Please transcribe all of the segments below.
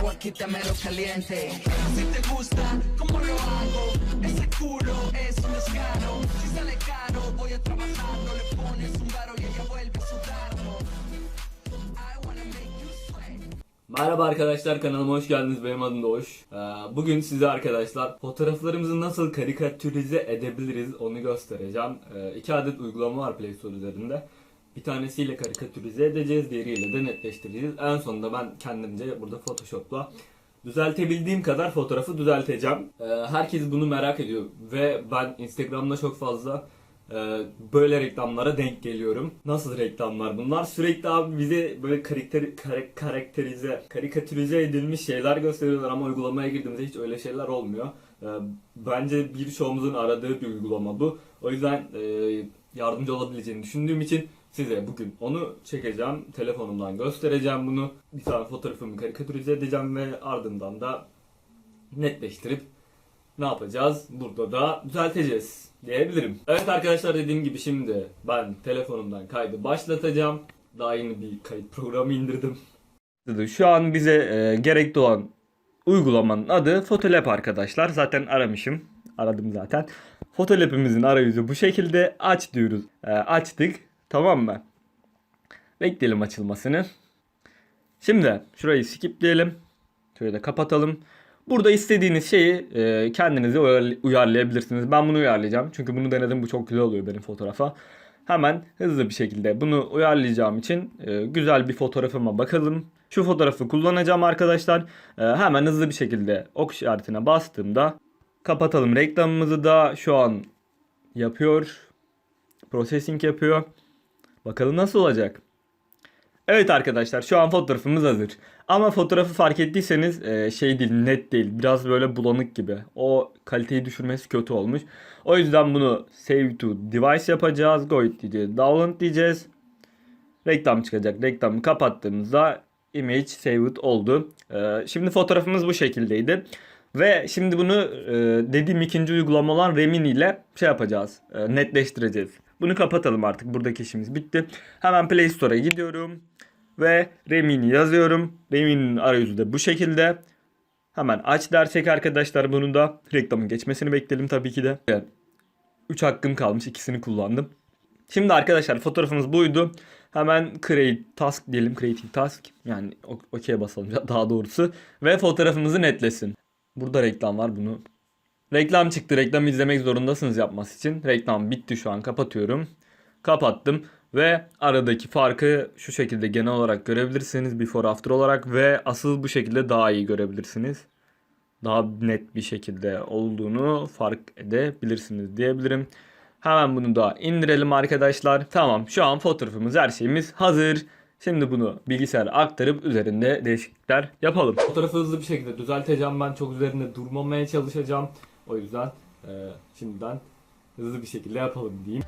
hago aquí te mero caliente. Si te gusta, ¿cómo lo hago? Ese culo es un descaro. Si sale caro, voy a trabajar. No le pones un varo y ella vuelve a sudarlo. I wanna make you sweat. Merhaba arkadaşlar kanalıma hoş geldiniz. Benim adım Doğuş. Ee, Bugün size arkadaşlar fotoğraflarımızı nasıl karikatürize edebiliriz onu göstereceğim. Ee, İki adet uygulama var Play Store üzerinde. Bir tanesiyle karikatürize edeceğiz, diğeriyle de netleştireceğiz. En sonunda ben kendimce burada Photoshop'la düzeltebildiğim kadar fotoğrafı düzelteceğim. Ee, Herkes bunu merak ediyor ve ben Instagram'da çok fazla ee, böyle reklamlara denk geliyorum. Nasıl reklamlar bunlar? Sürekli abi bize böyle karakter, kare- karakterize, karikatürize edilmiş şeyler gösteriyorlar ama uygulamaya girdiğimizde hiç öyle şeyler olmuyor. Ee, bence birçoğumuzun aradığı bir uygulama bu. O yüzden e, yardımcı olabileceğini düşündüğüm için size bugün onu çekeceğim. Telefonumdan göstereceğim bunu. Bir tane fotoğrafımı karikatürize edeceğim ve ardından da netleştirip ne yapacağız? Burada da düzelteceğiz diyebilirim. Evet arkadaşlar dediğim gibi şimdi ben telefonumdan kaydı başlatacağım. Daha yeni bir kayıt programı indirdim. Şu an bize e, gerekli olan uygulamanın adı Photolab arkadaşlar. Zaten aramışım. Aradım zaten. Photolab'imizin arayüzü bu şekilde. Aç diyoruz. E, açtık. Tamam mı? Bekleyelim açılmasını. Şimdi şurayı skipleyelim. Şöyle de kapatalım. Burada istediğiniz şeyi e, kendinize uyar- uyarlayabilirsiniz. Ben bunu uyarlayacağım. Çünkü bunu denedim. Bu çok güzel oluyor benim fotoğrafa. Hemen hızlı bir şekilde bunu uyarlayacağım için e, güzel bir fotoğrafıma bakalım. Şu fotoğrafı kullanacağım arkadaşlar. E, hemen hızlı bir şekilde ok işaretine bastığımda kapatalım. Reklamımızı da şu an yapıyor. Processing yapıyor. Bakalım nasıl olacak. Evet arkadaşlar şu an fotoğrafımız hazır. Ama fotoğrafı fark ettiyseniz e, şey değil net değil. Biraz böyle bulanık gibi. O kaliteyi düşürmesi kötü olmuş. O yüzden bunu save to device yapacağız. Go it diyeceğiz. Download diyeceğiz. Reklam çıkacak. Reklamı kapattığımızda image saved oldu. E, şimdi fotoğrafımız bu şekildeydi. Ve şimdi bunu e, dediğim ikinci uygulama olan Remini ile şey yapacağız. netleştireceğiz. Bunu kapatalım artık. Buradaki işimiz bitti. Hemen Play Store'a gidiyorum. Ve Remini yazıyorum. Remini'nin arayüzü de bu şekilde. Hemen aç dersek arkadaşlar bunu da reklamın geçmesini bekleyelim tabii ki de. 3 hakkım kalmış ikisini kullandım. Şimdi arkadaşlar fotoğrafımız buydu. Hemen create task diyelim. Creating task. Yani okey basalım daha doğrusu. Ve fotoğrafımızı netlesin. Burada reklam var bunu. Reklam çıktı. Reklam izlemek zorundasınız yapması için. Reklam bitti şu an. Kapatıyorum. Kapattım. Ve aradaki farkı şu şekilde genel olarak görebilirsiniz. Before after olarak ve asıl bu şekilde daha iyi görebilirsiniz. Daha net bir şekilde olduğunu fark edebilirsiniz diyebilirim. Hemen bunu da indirelim arkadaşlar. Tamam şu an fotoğrafımız her şeyimiz hazır. Şimdi bunu bilgisayara aktarıp üzerinde değişiklikler yapalım. Fotoğrafı hızlı bir şekilde düzelteceğim ben. Çok üzerinde durmamaya çalışacağım. O yüzden e, şimdiden hızlı bir şekilde yapalım diyeyim.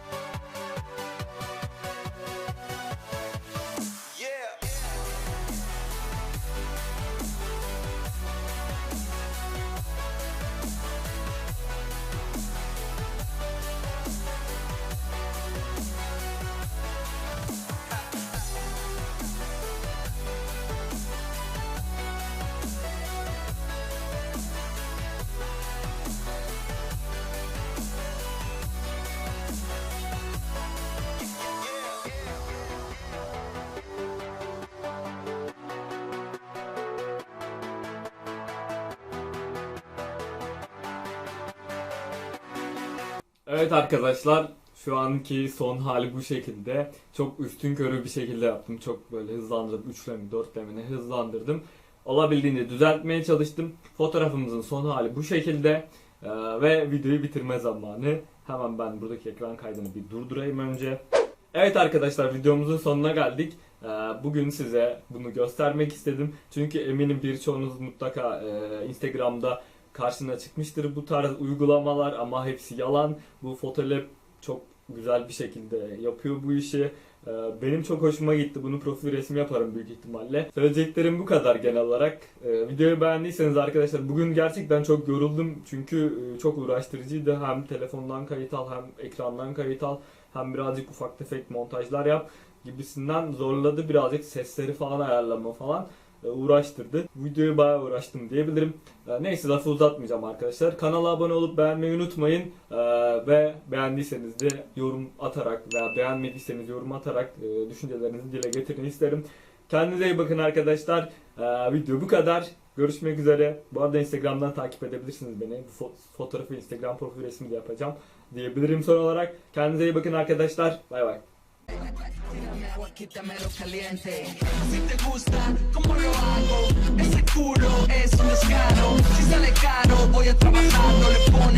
Evet arkadaşlar şu anki son hali bu şekilde. Çok üstün körü bir şekilde yaptım. Çok böyle hızlandırdım. Üçlemi, dörtlemini hızlandırdım. Olabildiğince düzeltmeye çalıştım. Fotoğrafımızın son hali bu şekilde. Ee, ve videoyu bitirme zamanı. Hemen ben buradaki ekran kaydını bir durdurayım önce. Evet arkadaşlar videomuzun sonuna geldik. Ee, Bugün size bunu göstermek istedim. Çünkü eminim birçoğunuz mutlaka e, Instagram'da karşına çıkmıştır bu tarz uygulamalar ama hepsi yalan. Bu Photolab çok güzel bir şekilde yapıyor bu işi. Ee, Benim çok hoşuma gitti. Bunu profil resmi yaparım büyük ihtimalle. Söyleyeceklerim bu kadar genel olarak. Ee, Videoyu beğendiyseniz arkadaşlar bugün gerçekten çok yoruldum. Çünkü e, çok uğraştırıcıydı. Hem telefondan kayıt al hem ekrandan kayıt al. Hem birazcık ufak tefek montajlar yap gibisinden zorladı birazcık sesleri falan ayarlama falan. E, uğraştırdı. Videoyu bayağı uğraştım diyebilirim. E, Neyse lafı uzatmayacağım arkadaşlar. Kanala abone olup beğenmeyi unutmayın. E, Ve beğendiyseniz de yorum atarak veya beğenmediyseniz yorum atarak düşüncelerinizi dile getirin isterim. Kendinize iyi bakın arkadaşlar. Video bu kadar. Görüşmek üzere. Bu arada Instagram'dan takip edebilirsiniz beni. Bu fo- fotoğrafı Instagram profil resmi de yapacağım diyebilirim son olarak. Kendinize iyi bakın arkadaşlar. Bay bay. Agua, quítamelo caliente. Si te gusta, ¿cómo lo hago? Ese culo es un descaro. Si sale caro, voy a trabajar, no le pones